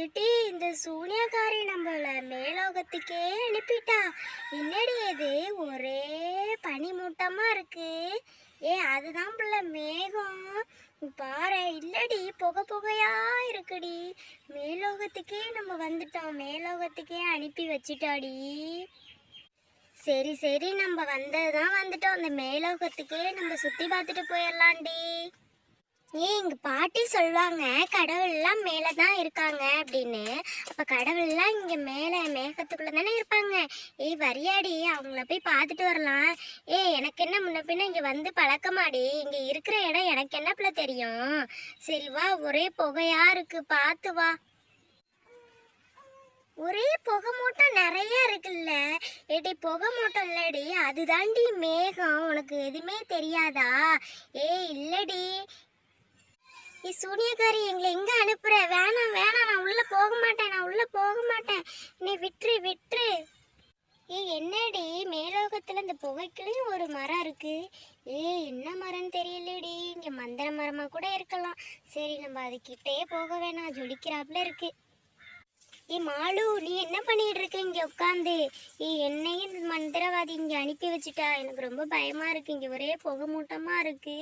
எட்டி இந்த சூனியக்காரி நம்மள மேலோகத்துக்கே அனுப்பிட்டா என்னடி இது? ஒரே பனிமூட்டமாக இருக்கு. ஏ அதுதான் பிள்ள மேகம். பாரு இல்லடி புகை புகையா இருக்குடி. மேலோகத்துக்கே நம்ம வந்துட்டோம். மேலோகத்துக்கே அனுப்பி வச்சிட்டாடி. சரி சரி நம்ம வந்ததுதான் வந்துட்டோம். அந்த மேலோகத்துக்கே நம்ம சுற்றி பார்த்துட்டு போயிடலாண்டி ஏய் எங்க பாட்டி சொல்லுவாங்க கடவுள்லாம் மேலே தான் இருக்காங்க அப்படின்னு. அப்ப கடவுள்லாம் இங்க மேலே மேகத்துக்குள்ள தானே இருப்பாங்க. ஏய் வரியாடி அவங்கள போய் பார்த்துட்டு வரலாம். ஏய் எனக்கு என்ன முன்ன பின்ன இங்க வந்து பழக்கமாடி. இங்க இருக்கிற இடம் எனக்கு என்னப்புல தெரியும்? சரி வா ஒரே புகையா இருக்கு பார்த்து வா. ஒரே புகை மூட்டம் நிறைய இருக்குல்ல. ஏடி புகை மூட்டம் இல்லடி அதுதாண்டி மேகம். உனக்கு எதுவுமே தெரியாதா? ஏய் இல்லடி. நீ சூனியக்காரி எங்களை எங்க அனுப்புற? வேணாம் வேணாம் நான் உள்ள போக மாட்டேன் நான் உள்ள போக மாட்டேன். நீ விட்டுரு விட்டுரு. ஏ என்னடி? மேலோகத்துல இந்த புகைக்குள்ளேயும் ஒரு மரம் இருக்கு. ஏய் என்ன மரம்னு தெரியலடி. இங்க மந்திர மரமா கூட இருக்கலாம். சரி நம்ம அதுக்கிட்டே போக வேணாம். ஜொலிக்கிறாப்புல இருக்கு. ஏ மாலு நீ என்ன பண்ணிட்டு இருக்க இங்க உட்காந்து ஏ என்னையும் இந்த மந்திரவாதி இங்க அனுப்பி வச்சுட்டா? எனக்கு ரொம்ப பயமா இருக்கு. இங்க ஒரே புகை மூட்டமா இருக்கு.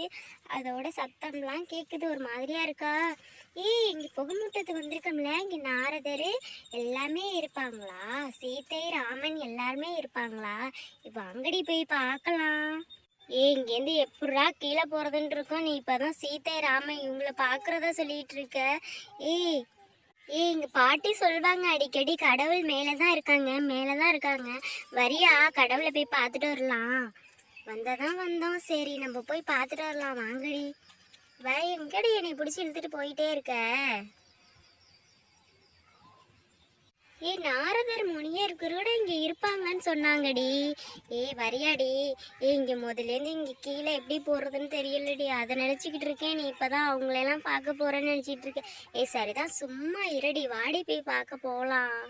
அதோட சத்தம்லாம் கேக்குது. ஒரு மாதிரியா இருக்கா? ஏய் இங்க புகை மூட்டத்துக்கு வந்திருக்கோம்ல. இங்க நாரதர் எல்லாமே இருப்பாங்களா? சீத்தை ராமன் எல்லாருமே இருப்பாங்களா? இப்ப அங்கடி போய் பார்க்கலாம் ஏய் இங்கேருந்து எப்படா கீழே போறதுன்னு இருக்கோம் நீ இப்பதான் சீத்தை ராமன் இவங்கள பாக்குறதா சொல்லிட்டு இருக்க ஏய் ஏய் எங்க பாட்டி சொல்வாங்க அடிக்கடி கடவுள் மேலே தான் இருக்காங்க மேலே தான் இருக்காங்க. வரியா கடவுளை போய் பார்த்துட்டு வரலாம். வந்ததான் வந்தோம். சரி நம்ம போய் பார்த்துட்டு வரலாம். வாங்கடி. வ எங்கடி என்னை பிடிச்சி இழுத்துட்டு போயிட்டே இருக்க? ஏ நாரதர் முனியர் கூட இங்க இருப்பாங்கன்னு சொன்னாங்கடி. ஏய் வரியாடி. ஏ இங்க முதலேருந்து இங்க கீழே எப்படி போறதுன்னு தெரியலடி. அதை நினைச்சுக்கிட்டு இருக்கேன். நீ இப்பதான் அவங்களெல்லாம் பார்க்க போறேன்னு நினைச்சிட்டு இருக்கேன் ஏய் சரிதான். சும்மா இருடி. வாடி போய் பார்க்க போகலாம்